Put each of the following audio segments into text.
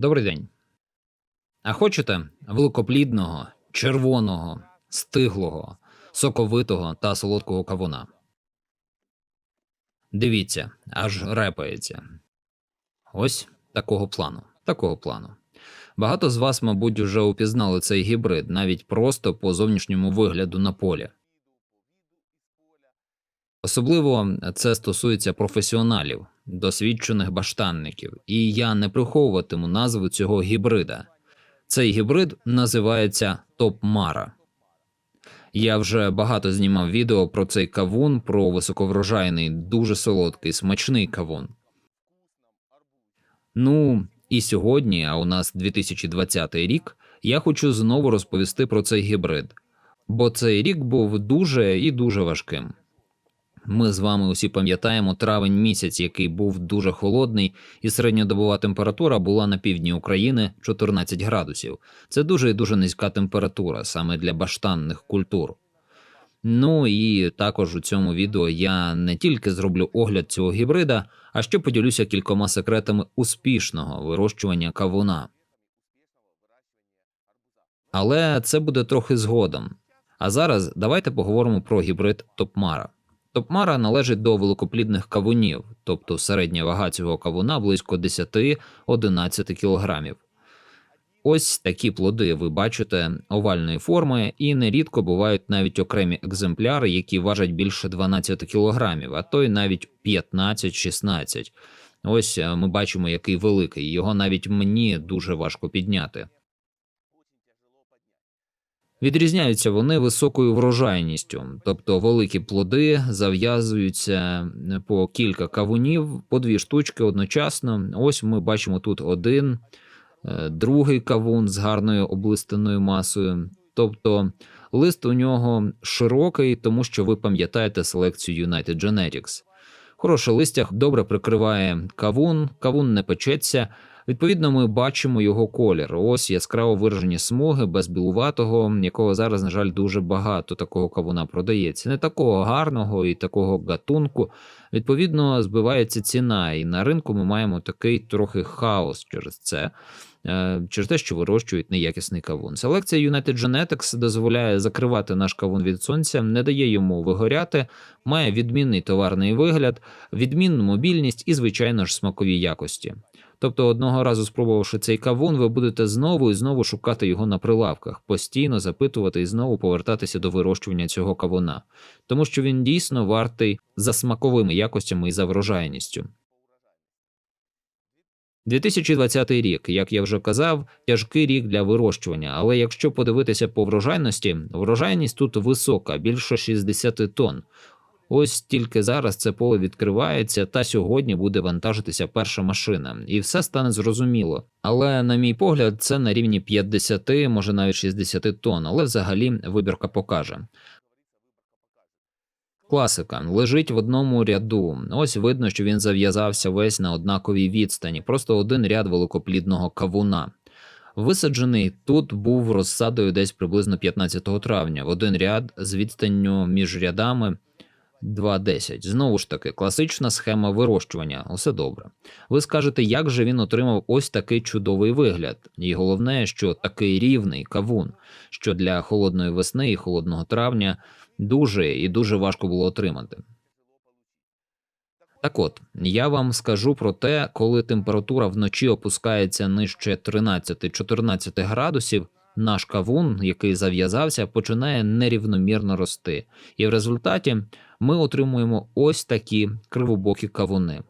Добрий день. А хочете великоплідного, червоного, стиглого, соковитого та солодкого кавуна? Дивіться, аж репається. Ось такого плану. Такого плану. Багато з вас, мабуть, вже упізнали цей гібрид навіть просто по зовнішньому вигляду на полі. Особливо це стосується професіоналів, досвідчених баштанників, і я не приховуватиму назву цього гібрида. Цей гібрид називається Топ-Мара. Я вже багато знімав відео про цей кавун, про високоврожайний, дуже солодкий, смачний кавун. Ну, і сьогодні, а у нас 2020 рік, я хочу знову розповісти про цей гібрид, бо цей рік був дуже і дуже важким. Ми з вами усі пам'ятаємо травень місяць, який був дуже холодний, і середньодобова температура була на півдні України 14 градусів. Це дуже і дуже низька температура саме для баштанних культур. Ну і також у цьому відео я не тільки зроблю огляд цього гібрида, а ще поділюся кількома секретами успішного вирощування кавуна. Але це буде трохи згодом. А зараз давайте поговоримо про гібрид Топмара. Топмара належить до великоплідних кавунів, тобто середня вага цього кавуна близько 10-11 кілограмів. Ось такі плоди ви бачите овальної форми, і нерідко бувають навіть окремі екземпляри, які важать більше 12 кілограмів, а то й навіть 15-16. Ось е, ми бачимо, який великий. Його навіть мені дуже важко підняти. Відрізняються вони високою врожайністю, тобто великі плоди зав'язуються по кілька кавунів, по дві штучки одночасно. Ось ми бачимо тут один, е, другий кавун з гарною облистаною масою. Тобто лист у нього широкий, тому що ви пам'ятаєте селекцію United Genetics. Хороше листя добре прикриває кавун, кавун не печеться. Відповідно, ми бачимо його колір. Ось яскраво виражені смуги без білуватого, якого зараз, на жаль, дуже багато такого кавуна продається. Не такого гарного і такого гатунку. Відповідно, збивається ціна, і на ринку ми маємо такий трохи хаос через це. е, Через те, що вирощують неякісний кавун. Селекція United Genetics дозволяє закривати наш кавун від сонця, не дає йому вигоряти, має відмінний товарний вигляд, відмінну мобільність і, звичайно ж, смакові якості. Тобто, одного разу спробувавши цей кавун, ви будете знову і знову шукати його на прилавках, постійно запитувати і знову повертатися до вирощування цього кавуна, тому що він дійсно вартий за смаковими якостями і за врожайністю. 2020 рік, як я вже казав, тяжкий рік для вирощування, але якщо подивитися по врожайності, врожайність тут висока, більше 60 тонн. Ось тільки зараз це поле відкривається, та сьогодні буде вантажитися перша машина, і все стане зрозуміло. Але, на мій погляд, це на рівні 50, може навіть 60 тонн, але взагалі вибірка покаже. Класика лежить в одному ряду. Ось видно, що він зав'язався весь на однаковій відстані, просто один ряд великоплідного кавуна. Висаджений тут був розсадою десь приблизно 15 травня, в один ряд з відстанню між рядами 2.10. Знову ж таки, класична схема вирощування. Усе добре. Ви скажете, як же він отримав ось такий чудовий вигляд? І головне, що такий рівний кавун, що для холодної весни і холодного травня дуже і дуже важко було отримати. Так от, я вам скажу про те, коли температура вночі опускається нижче 13-14 градусів, наш кавун, який зав'язався, починає нерівномірно рости, і в результаті ми отримуємо ось такі кривобокі кавуни.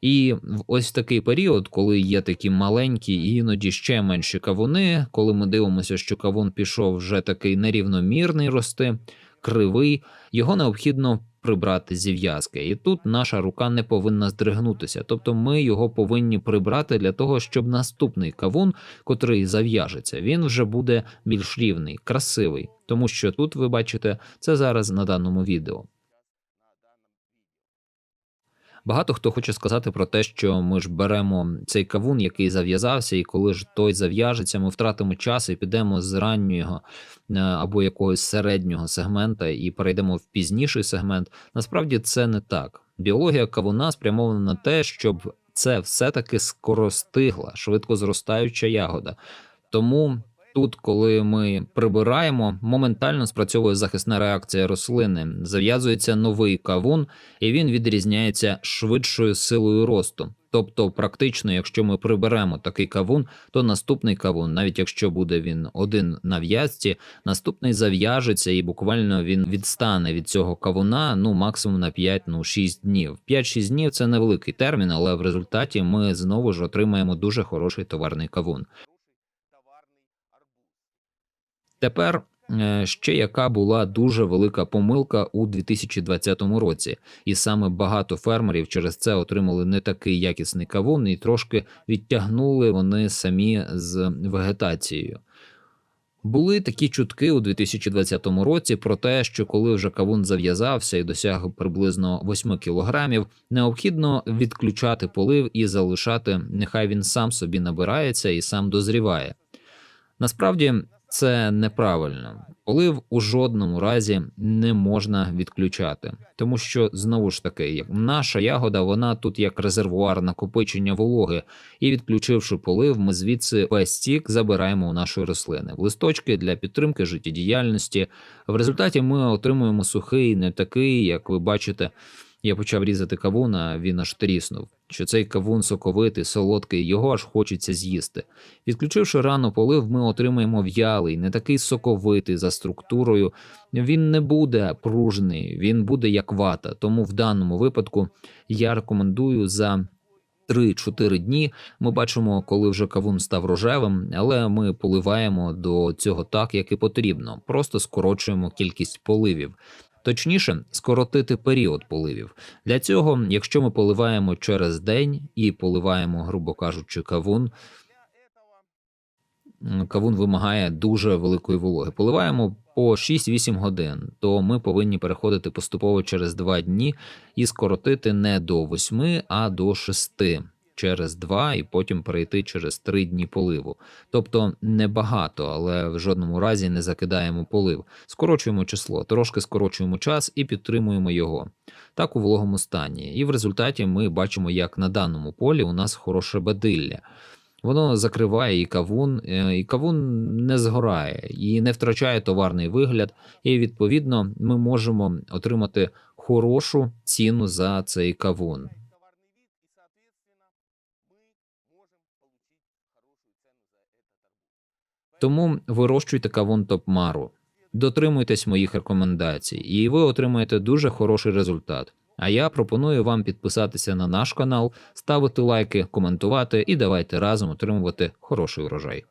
І в ось такий період, коли є такі маленькі і іноді ще менші кавуни, коли ми дивимося, що кавун пішов вже такий нерівномірний рости, кривий, його необхідно прибрати зів'язки. І тут наша рука не повинна здригнутися. Тобто ми його повинні прибрати для того, щоб наступний кавун, котрий зав'яжеться, він вже буде більш рівний, красивий. Тому що тут ви бачите це зараз на даному відео. Багато хто хоче сказати про те, що ми ж беремо цей кавун, який зав'язався, і коли ж той зав'яжеться, ми втратимо час і підемо з раннього е, або якогось середнього сегмента і перейдемо в пізніший сегмент. Насправді це не так. Біологія кавуна спрямована на те, щоб це все-таки скоростигла, швидко зростаюча ягода. Тому тут, коли ми прибираємо, моментально спрацьовує захисна реакція рослини, зав'язується новий кавун, і він відрізняється швидшою силою росту. Тобто, практично, якщо ми приберемо такий кавун, то наступний кавун, навіть якщо буде він один на в'язці, наступний зав'яжеться і буквально він відстане від цього кавуна ну максимум на 5 ну 6 днів. 5-6 днів це невеликий термін, але в результаті ми знову ж отримаємо дуже хороший товарний кавун. Тепер е, ще яка була дуже велика помилка у 2020 році, і саме багато фермерів через це отримали не такий якісний кавун, і трошки відтягнули вони самі з вегетацією. Були такі чутки у 2020 році про те, що коли вже кавун зав'язався і досяг приблизно 8 кілограмів, необхідно відключати полив і залишати, нехай він сам собі набирається і сам дозріває. Насправді це неправильно. Полив у жодному разі не можна відключати, тому що знову ж таки, як наша ягода, вона тут як резервуар накопичення вологи, і відключивши полив, ми звідси весь стік забираємо у нашої рослини в листочки для підтримки життєдіяльності. В результаті ми отримуємо сухий, не такий, як ви бачите. Я почав різати кавун, а він аж тріснув. Що цей кавун соковитий, солодкий, його аж хочеться з'їсти. Відключивши рано полив, ми отримаємо в'ялий, не такий соковитий за структурою. Він не буде пружний, він буде як вата. Тому в даному випадку я рекомендую за 3-4 дні. Ми бачимо, коли вже кавун став рожевим, але ми поливаємо до цього так, як і потрібно. Просто скорочуємо кількість поливів. Точніше, скоротити період поливів. Для цього, якщо ми поливаємо через день і поливаємо, грубо кажучи, кавун, кавун вимагає дуже великої вологи. Поливаємо по 6-8 годин, то ми повинні переходити поступово через 2 дні і скоротити не до 8, а до 6 через 2 і потім перейти через 3 дні поливу. Тобто небагато, але в жодному разі не закидаємо полив. Скорочуємо число, трошки скорочуємо час і підтримуємо його. Так у вологому стані. І в результаті ми бачимо, як на даному полі у нас хороше бадилля. Воно закриває і кавун, е, і кавун не згорає і не втрачає товарний вигляд. І відповідно ми можемо отримати хорошу ціну за цей кавун. Тому вирощуйте кавун топ-мару. Дотримуйтесь моїх рекомендацій, і ви отримаєте дуже хороший результат. А я пропоную вам підписатися на наш канал, ставити лайки, коментувати і давайте разом отримувати хороший урожай.